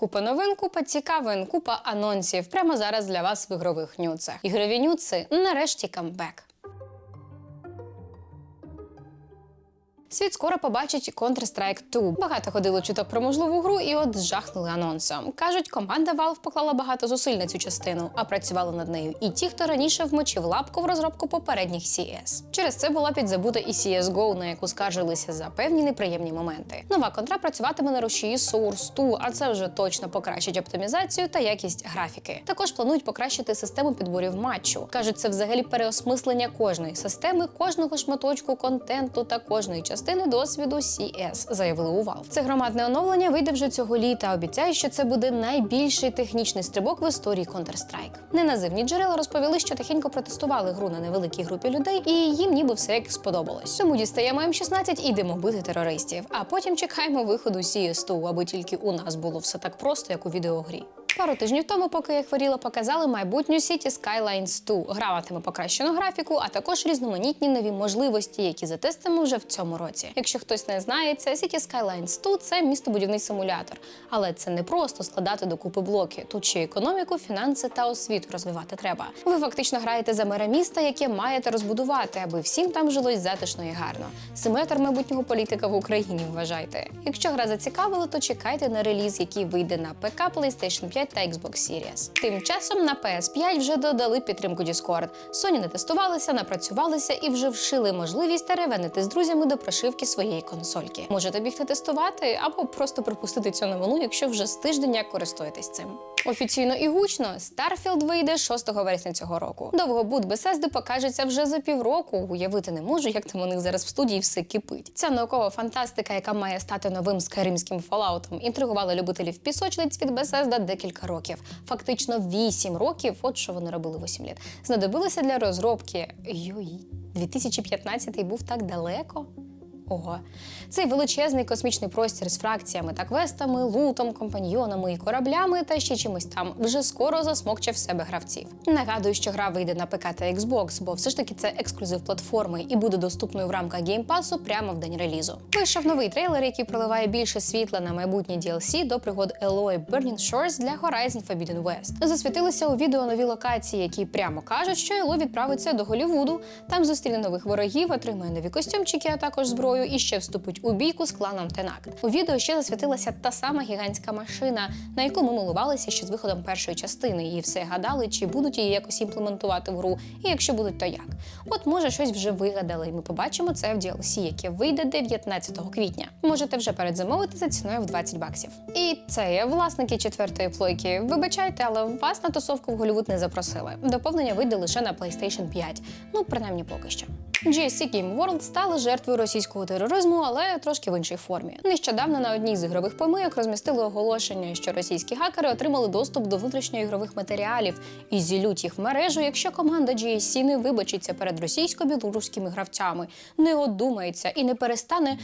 Купа новин, купа цікавин, купа анонсів. Прямо зараз для вас в ігрових нюцах. Ігрові нюци нарешті камбек. Світ скоро побачить Counter-Strike 2. Багато ходило чуток про можливу гру, і от жахнули анонсом. Кажуть, команда Valve поклала багато зусиль на цю частину, а працювали над нею і ті, хто раніше вмочив лапку в розробку попередніх CS. Через це була підзабута і CSGO, на яку скаржилися за певні неприємні моменти. Нова контра працюватиме на рушії Source 2, а це вже точно покращить оптимізацію та якість графіки. Також планують покращити систему підборів матчу. кажуть, це взагалі переосмислення кожної системи, кожного шматочку контенту та кожної частини досвіду CS, заявили у. Це громадне оновлення вийде вже цього літа. Обіцяють, що це буде найбільший технічний стрибок в історії Counter-Strike. Неназивні джерела розповіли, що тихенько протестували гру на невеликій групі людей, і їм ніби все як сподобалось. Тому дістаємо М16 і йдемо бити терористів. А потім чекаємо виходу CS2, аби тільки у нас було все так просто, як у відеогрі. Пару тижнів тому, поки я хворіла, показали майбутню City Skylines 2. Гра матиме покращену графіку, а також різноманітні нові можливості, які затестимо вже в цьому році. Якщо хтось не знає, це City Skylines 2 – це містобудівний симулятор. Але це не просто складати докупи блоки. Тут ще економіку, фінанси та освіту розвивати треба. Ви фактично граєте за мера міста, яке маєте розбудувати, аби всім там жилось затишно і гарно. Симулятор майбутнього політика в Україні вважайте. Якщо гра зацікавила, то чекайте на реліз, який вийде на ПК, PlayStation 5 та Xbox Series. Тим часом на PS5 вже додали підтримку Discord. Sony не тестувалися, напрацювалися і вже вшили можливість теревенити з друзями до прошивки своєї консольки. Можете бігти тестувати або просто припустити цю новину, якщо вже з тиждень користуєтесь цим. Офіційно і гучно Starfield вийде 6 вересня цього року. Довгобуд Bethesda покажеться вже за півроку. Уявити не можу, як там у них зараз в студії все кипить. Ця наукова фантастика, яка має стати новим скайримським фоллаутом, інтригувала любителів пісочниць від Bethesda декілька років. Фактично 8 років, от що вони робили 8 літ. Знадобилося для розробки. Йой, 2015 був так далеко. Ого, цей величезний космічний простір з фракціями та квестами, лутом, компаньйонами і кораблями та ще чимось там вже скоро засмокче в себе гравців. Нагадую, що гра вийде на ПК та Xbox, бо все ж таки це ексклюзив платформи і буде доступною в рамках геймпасу прямо в день релізу. Вийшов новий трейлер, який проливає більше світла на майбутнє DLC до пригод Eloy Burning Shores для Horizon Forbidden West. Засвітилися у відео нові локації, які прямо кажуть, що Ело відправиться до Голівуду. Там зустріне нових ворогів, отримає нові костюмчики, а також зброю, і ще вступить у бійку з кланом Тенакт. У відео ще засвітилася та сама гігантська машина, на яку ми милувалися ще з виходом першої частини, і все гадали, чи будуть її якось імплементувати в гру, і якщо будуть, то як. От може щось вже вигадали, і ми побачимо це в DLC, яке вийде 19 квітня. Можете вже передзамовити за ціною в 20 баксів. І це власники четвертої плойки. Вибачайте, але вас на тусовку в Голівуд не запросили. Доповнення вийде лише на PlayStation 5. Ну принаймні поки що. GSC Game World стала жертвою російського тероризму, але трошки в іншій формі. Нещодавно на одній з ігрових помийок розмістили оголошення, що російські хакери отримали доступ до внутрішньоігрових матеріалів і зілють їх в мережу, якщо команда GSC не вибачиться перед російсько-білоруськими гравцями, не одумається і не перестане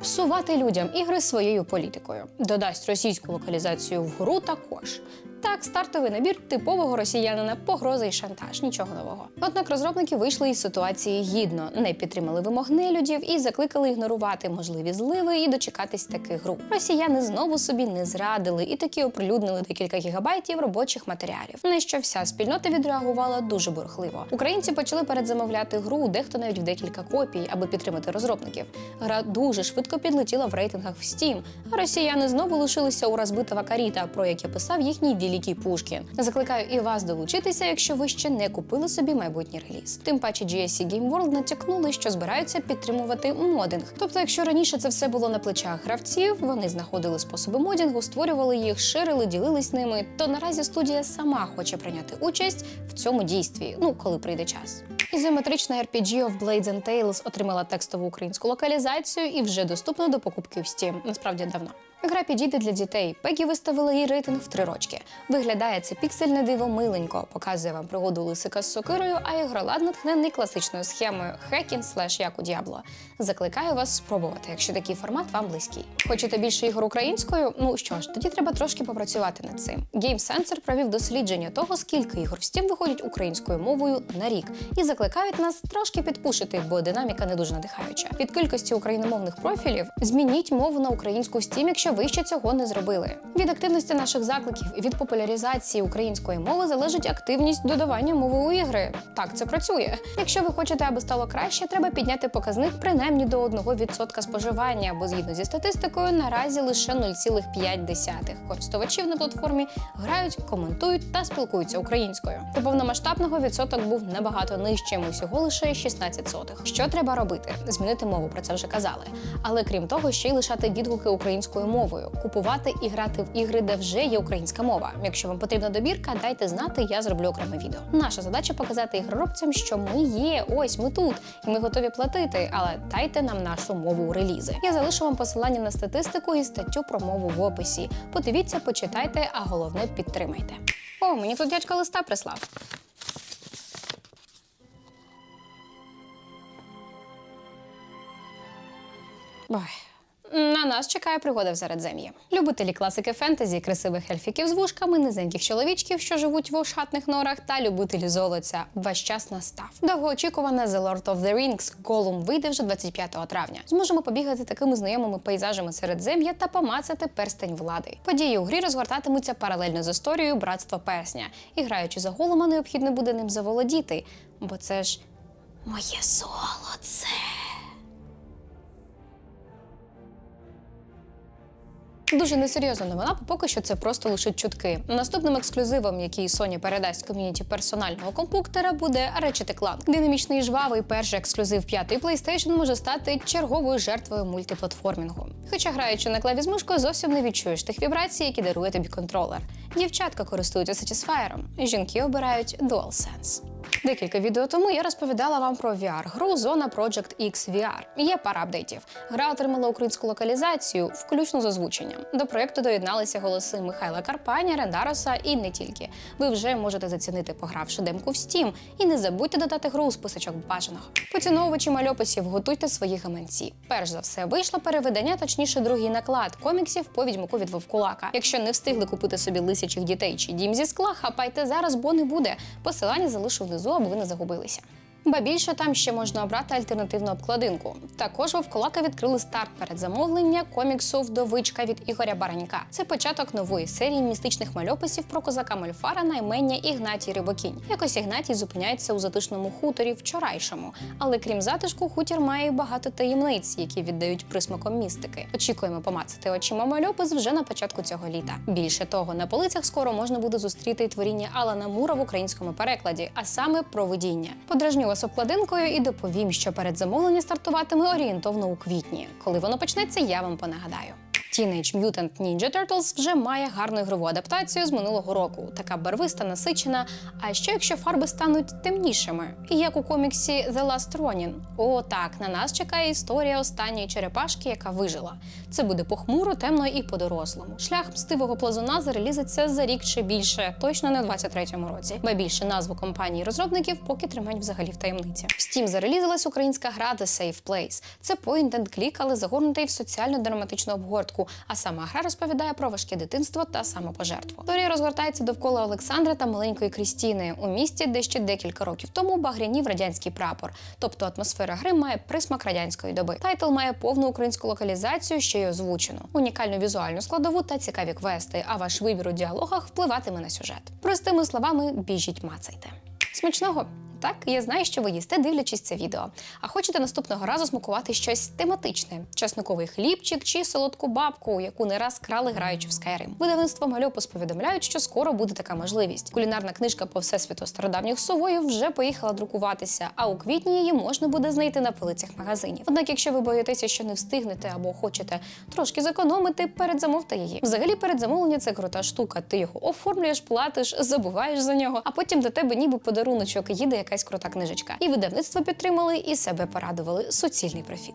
псувати людям ігри своєю політикою. Додасть російську локалізацію в гру також. Так, стартовий набір типового росіянина, погроза і шантаж, нічого нового. Однак розробники вийшли із ситуації гідно, не підтримали вимог нелюдів і закликали ігнорувати можливі зливи і дочекатись таких груп. Росіяни знову собі не зрадили і таки оприлюднили декілька гігабайтів робочих матеріалів. На що вся спільнота відреагувала дуже бурхливо. Українці почали передзамовляти гру, дехто навіть в декілька копій, аби підтримати розробників. Гра дуже швидко підлетіла в рейтингах в Steam, а росіяни знову лишилися у розбитого каріта, про яке писав їхній великий Пушкін. Закликаю і вас долучитися, якщо ви ще не купили собі майбутній реліз. Тим паче GSC Game World натякнули, що збираються підтримувати модинг. Тобто, якщо раніше це все було на плечах гравців, вони знаходили способи модінгу, створювали їх, ширили, ділились ними. То наразі студія сама хоче прийняти участь в цьому дійстві. Ну коли прийде час. Ізометрична RPG of Blades and Tales отримала текстову українську локалізацію і вже доступна до покупки в Steam. Насправді давно. Гра підійде для дітей. Пегі виставила їй рейтинг в три рочки. Виглядає це піксельне диво миленько, показує вам пригоду лисика з сокирою, а ігролад натхнений класичною схемою хекін слеш як у Діабло. Закликаю вас спробувати, якщо такий формат вам близький. Хочете більше ігор українською? Ну що ж, тоді треба трошки попрацювати над цим. Game Sensor провів дослідження того, скільки ігор в Steam виходять українською мовою на рік, і закликають нас трошки підпушити, бо динаміка не дуже надихаюча. Від кількості україномовних профілів змініть мову на українську Steam, якщо ви ще цього не зробили. Від активності наших закликів і від популяризації української мови залежить активність додавання мови у ігри. Так це працює. Якщо ви хочете, аби стало краще, треба підняти показник принаймні до 1% споживання, бо згідно зі статистикою наразі лише 0,5 користувачів на платформі грають, коментують та спілкуються українською. До повномасштабного відсоток був набагато нижчим, усього лише 16 сотих. Що треба робити? Змінити мову, про це вже казали. Але крім того, ще й лишати відгуки українською мовою, купувати і грати в ігри, де вже є українська мова. Якщо вам потрібна добірка, дайте знати, я зроблю окреме відео. Наша задача показати ігроробцям, що ми є, ось ми тут, і ми готові платити, але дайте нам нашу мову у релізи. Я залишу вам посилання на статистику і статтю про мову в описі. Подивіться, почитайте, а головне підтримайте. О, мені тут дядько листа прислав. Ой. На нас чекає пригода в Середзем'ї. Любителі класики фентезі, красивих ельфіків з вушками, низеньких чоловічків, що живуть в ошатних норах, та любителі золоця. Ваш час настав. Довгоочікувана The Lord of the Rings Голум вийде вже 25 травня. Зможемо побігати такими знайомими пейзажами Середзем'я та помацати перстень влади. Події у грі розгортатимуться паралельно з історією братства персня. І граючи за голума, необхідно буде ним заволодіти, бо це ж моє золоце. Дуже несерйозна новина, поки що це просто лише чутки. Наступним ексклюзивом, який Sony передасть ком'юніті персонального компуктера, буде Ratchet Clank. Динамічний жвавий перший ексклюзив п'ятий PlayStation може стати черговою жертвою мультиплатформінгу. Хоча граючи на клаві з мишкою, зовсім не відчуєш тих вібрацій, які дарує тобі контролер. Дівчатка користуються Satisfyer, жінки обирають DualSense. Декілька відео тому я розповідала вам про VR-гру Зона Project X VR. Є пара апдейтів. Гра отримала українську локалізацію, включно з озвученням. До проєкту доєдналися голоси Михайла Карпаня, Рендароса і не тільки. Ви вже можете зацінити, погравши демку в Steam. І не забудьте додати гру у списочок бажаного. Поціновувачі мальописів, готуйте свої гаманці. Перш за все, вийшло переведення, точніше, другий наклад коміксів по відьмаку від Вовкулака. Якщо не встигли купити собі лисячих дітей чи дім зі скла, хапайте зараз, бо не буде. Посилання залишу внизу, аби ви не загубилися. Ба більше там ще можна обрати альтернативну обкладинку. Також Вовкулака відкрили старт передзамовлення коміксу Вдовичка від Ігоря Баранька. Це початок нової серії містичних мальописів про козака Мольфара на імення Ігнатій Рибокінь. Якось Ігнатій зупиняється у затишному хуторі вчорайшому. Але крім затишку, хутір має багато таємниць, які віддають присмаком містики. Очікуємо помацати очима мальопис вже на початку цього літа. Більше того, на полицях скоро можна буде зустріти творіння Алана Мура в українському перекладі, а саме про видіння. Подражню вас обкладинкою і доповім, що передзамовлення стартуватиме орієнтовно у квітні. Коли воно почнеться, я вам понагадаю. Teenage Mutant Ninja Turtles вже має гарну ігрову адаптацію з минулого року. Така барвиста, насичена. А що якщо фарби стануть темнішими? І як у коміксі The Last Ronin? О, так, на нас чекає історія останньої черепашки, яка вижила. Це буде похмуро, темно і по-дорослому. Шлях мстивого плазуна зарелізиться за рік чи більше, точно не в 23-му році. Ба більше назву компанії розробників поки тримають взагалі в таємниці. В Steam зарелізилась українська гра The Safe Place. Це point and click, але загорнутий в соціально-драматичну обгортку. А сама гра розповідає про важке дитинство та самопожертву. Історія розгортається довкола Олександра та маленької Крістіни у місті, де ще декілька років тому багрянів радянський прапор. Тобто атмосфера гри має присмак радянської доби. Тайтл має повну українську локалізацію, ще й озвучену, унікальну візуальну складову та цікаві квести. А ваш вибір у діалогах впливатиме на сюжет. Простими словами, біжіть, мацайте. Смачного! Так, я знаю, що ви їсте, дивлячись це відео. А хочете наступного разу смакувати щось тематичне: часниковий хлібчик чи солодку бабку, яку не раз крали граючи в Skyrim. Видавництво Мальопус повідомляють, що скоро буде така можливість. Кулінарна книжка по всесвіту стародавніх сувоїв вже поїхала друкуватися, а у квітні її можна буде знайти на полицях магазинів. Однак, якщо ви боїтеся, що не встигнете або хочете трошки зекономити, передзамовте її. Взагалі, передзамовлення це крута штука. Ти його оформлюєш, платиш, забуваєш за нього, а потім до тебе ніби подаруночок їде якась крута книжечка. І видавництво підтримали, і себе порадували. Суцільний профіт.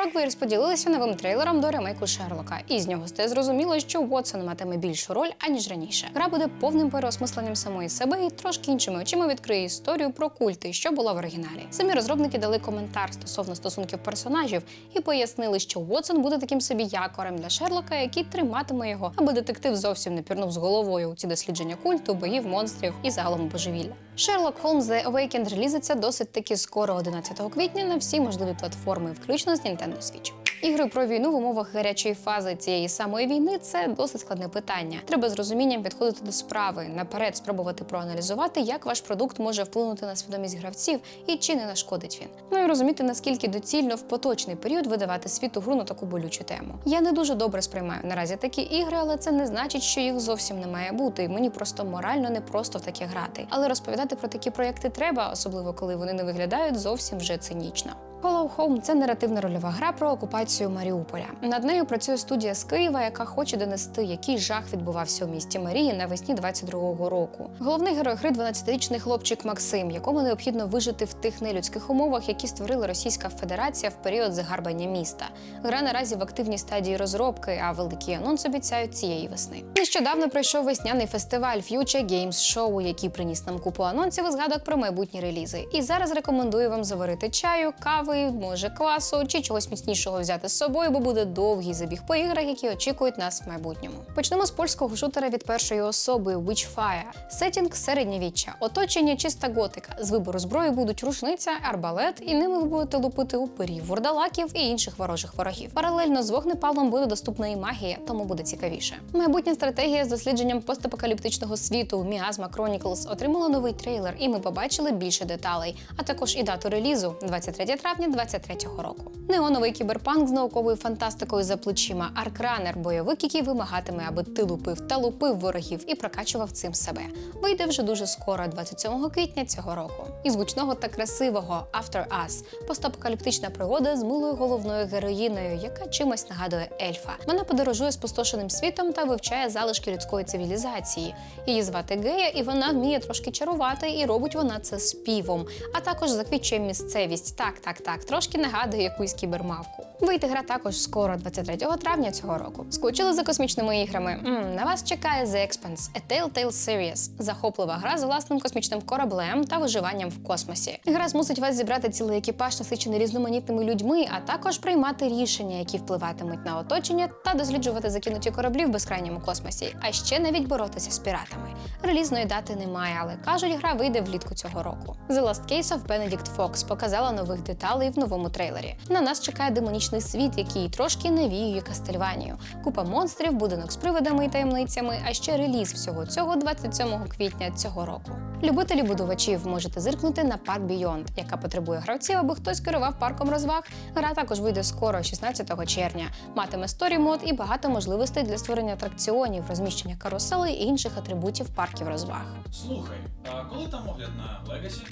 Frogwares поділилися новим трейлером до ремейку Шерлока, і з нього стає зрозуміло, що Уотсон матиме більшу роль аніж раніше. Гра буде повним переосмисленням самої себе і трошки іншими очима відкриє історію про культи, що було в оригіналі. Самі розробники дали коментар стосовно стосунків персонажів і пояснили, що Уотсон буде таким собі якорем для Шерлока, який триматиме його, аби детектив зовсім не пірнув з головою у ці дослідження культу, боїв, монстрів і загалом божевілля. Sherlock Holmes The Awakened релізиться досить таки скоро, 11 квітня, на всі можливі платформи, включно з Nintendo Nintendo Switch. Ігри про війну в умовах гарячої фази цієї самої війни це досить складне питання. Треба з розумінням підходити до справи, наперед спробувати проаналізувати, як ваш продукт може вплинути на свідомість гравців і чи не нашкодить він. Ну і розуміти, наскільки доцільно в поточний період видавати світу гру на таку болючу тему. Я не дуже добре сприймаю наразі такі ігри, але це не значить, що їх зовсім не має бути. І мені просто морально не просто в таке грати. Але розповідати про такі проекти треба, особливо коли вони не виглядають зовсім вже цинічно. Hollow Home – це наративна рольова гра про окупацію Маріуполя. Над нею працює студія з Києва, яка хоче донести, який жах відбувався у місті Марії навесні 22-го року. Головний герой гри – 12-річний хлопчик Максим, якому необхідно вижити в тих нелюдських умовах, які створила Російська Федерація в період загарбання міста. Гра наразі в активній стадії розробки, а великий анонс обіцяють цієї весни. Нещодавно пройшов весняний фестиваль Future Games Show, який приніс нам купу анонсів і згадок про майбутні релізи. І зараз рекомендую вам заварити чаю, кави, може квасу чи чогось міцнішого взяти з собою, бо буде довгий забіг по іграх, які очікують нас в майбутньому. Почнемо з польського шутера від першої особи Witchfire. Сетінг середньовіччя, оточення чиста готика. З вибору зброї будуть рушниця, арбалет, і ними ви будете лупити упирів, вурдалаків і інших ворожих ворогів. Паралельно з вогнепалом буде доступна і магія, тому буде цікавіше. Майбутня стратегія з дослідженням постапокаліптичного світу Miasma Chronicles отримала новий трейлер, і ми побачили більше деталей, а також і дату релізу 23 травня 23-го року. Неоновий кіберпанк з науковою фантастикою за плечима, аркранер, бойовик, який вимагатиме, аби ти лупив та лупив ворогів і прокачував цим себе. Вийде вже дуже скоро, 27 квітня цього року. І звучного та красивого After Us – постапокаліптична пригода з милою головною героїною, яка чимось нагадує ельфа. Вона подорожує спустошеним світом та вивчає залишки людської цивілізації. Її звати Гея, і вона вміє трошки чарувати, і робить вона це співом, а також заквічує місцевість. Так, так, так, трошки нагадує якусь кібермавку. Вийти гра також скоро, 23 травня цього року. Скучили за космічними іграми? м на вас чекає The Expanse – A Telltale Series – захоплива гра з власним космічним кораблем та виживанням в космосі. Гра змусить вас зібрати цілий екіпаж, насичений різноманітними людьми, а також приймати рішення, які впливатимуть на оточення, та досліджувати закинуті кораблі в безкрайньому космосі, а ще навіть боротися з піратами. Релізної дати немає, але кажуть, гра вийде влітку цього року. The Last Case of Benedict Fox показала нових деталей в новому трейлері. На нас чекає демонічний світ, який трошки навіює Кастельванію. Купа монстрів, будинок з привидами і таємницями, а ще реліз всього цього 27 квітня цього року. Любителі будувачів можете зиркнути на Park Beyond, яка потребує гравців, аби хтось керував парком розваг. Гра також вийде скоро, 16 червня. Матиме сторі мод і багато можливостей для створення атракціонів, розміщення каруселей і інших атрибутів парків розваг. Слухай, а коли там огляд на Легасі?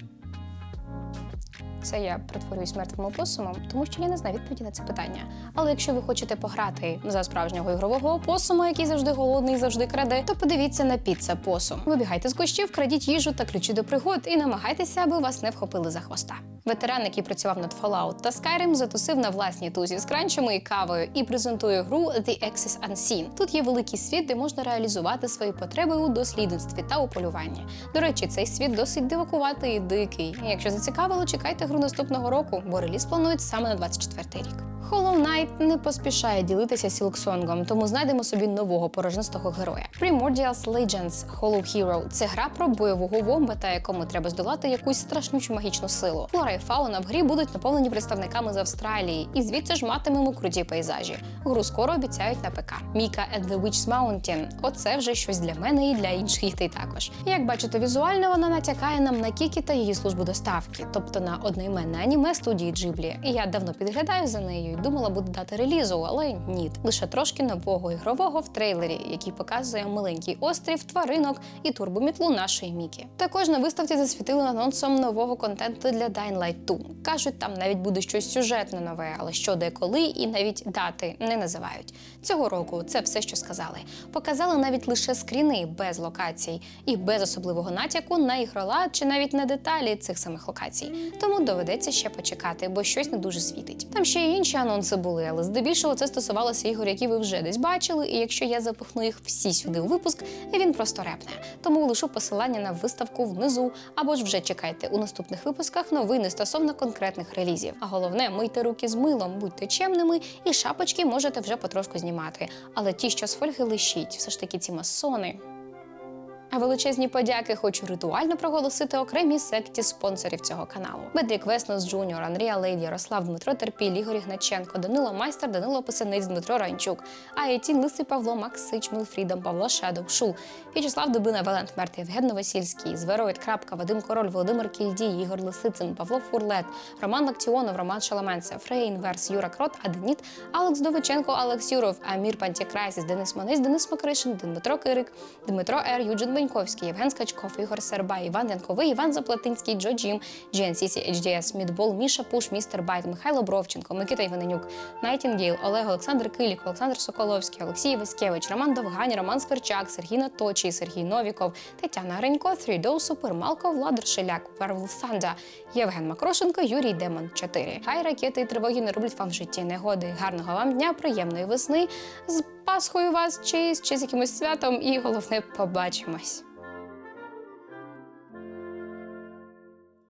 Це я притворююсь мертвим опосумом, тому що я не знаю відповіді на це питання. Але якщо ви хочете пограти за справжнього ігрового опосума, який завжди голодний завжди краде, то подивіться на піца посум. Вибігайте з кущів, крадіть їжу та ключі до пригод і намагайтеся, аби вас не вхопили за хвоста. Ветеран, який працював над Fallout та Skyrim, затусив на власній тузі з кранчами і кавою і презентує гру The Axis Unseen. Тут є великий світ, де можна реалізувати свої потреби у дослідництві та у полюванні. До речі, цей світ досить дивакуватий і дикий. Якщо зацікавило, чекайте гру наступного року, бо реліз планують саме на 24 рік. Hollow Knight не поспішає ділитися Сілксонгом, тому знайдемо собі нового порожнистого героя. Primordials Legends Hollow Hero – це гра про бойового вомбета, якому треба здолати якусь страшнючу магічну силу. Флора і фауна в грі будуть наповнені представниками з Австралії, і звідси ж матимемо круті пейзажі. Гру скоро обіцяють на ПК. Міка and the Witch's Mountain – оце вже щось для мене і для інших дітей також. Як бачите, візуально вона натякає нам на Кікі та її службу доставки, тобто на одноіменне аніме студії Джиблі. Я давно підглядаю за нею думала буде дати релізу, але ні. Лише трошки нового ігрового в трейлері, який показує маленький острів, тваринок і турбомітлу нашої Мікі. Також на виставці засвітили анонсом нового контенту для Dying Light 2. Кажуть, там навіть буде щось сюжетне нове, але що де коли, і навіть дати не називають. Цього року це все, що сказали. Показали навіть лише скріни без локацій і без особливого натяку на ігролад чи навіть на деталі цих самих локацій. Тому доведеться ще почекати, бо щось не дуже світить. Там ще й інші анонси були, але здебільшого це стосувалося ігор, які ви вже десь бачили. І якщо я запихну їх всі сюди у випуск, він просто репне. Тому лишу посилання на виставку внизу, або ж вже чекайте у наступних випусках новини стосовно конкретних релізів. А головне, мийте руки з милом, будьте чемними, і шапочки можете вже потрошку знімати. Але ті, що з фольги лишіть, все ж таки ці масони. А величезні подяки хочу ритуально проголосити окремій секті спонсорів цього каналу: Бедрік Веснос Джуніор, Андрія Лейді, Ярослав Дмитро Терпіль, Ігор Ігначенко, Данило Майстер, Данило Писанець, Дмитро Ранчук, Аєтін, Лисий Павло, Макс Сич, Мілфрідом, Павло Шедов, Шул, В'ячеслав Дубина, Валент Мерт, Євген Новосільський, Звероїд Крапка, Вадим Король, Володимир Кільдій, Ігор Лисицин, Павло Фурлет, Роман Лактіонов, Роман Шаламенце, Фрей Інверс, Юра Крот, Аденіт, Алекс Довиченко, Алекс Юров, Амір Пантікрайсіс, Денис Монись, Денис Макришин, Дмитро Кирик, Дмитро Р, Юджин Беньковський, Євген Скачков, Ігор Сербай, Іван Янковий, Іван Заплатинський, Джо Джім, GNCC, HDS, Мідбол, Міша Пуш, Містер Байт, Михайло Бровченко, Микита Іваненюк, Найтінгейл, Олег Олександр Килік, Олександр Соколовський, Олексій Васькевич, Роман Довгань, Роман Скорчак, Сергій Наточий, Сергій Новіков, Тетяна Гринько, Супер, Малко, Владар Шеляк, Вервул Санда, Євген Макрошенко, Юрій Демон 4. Хай ракети і тривоги не роблять вам в житті негоди. Гарного вам дня, приємної весни. З Пасхою вас чи, чи з якимось святом, і головне, побачимось.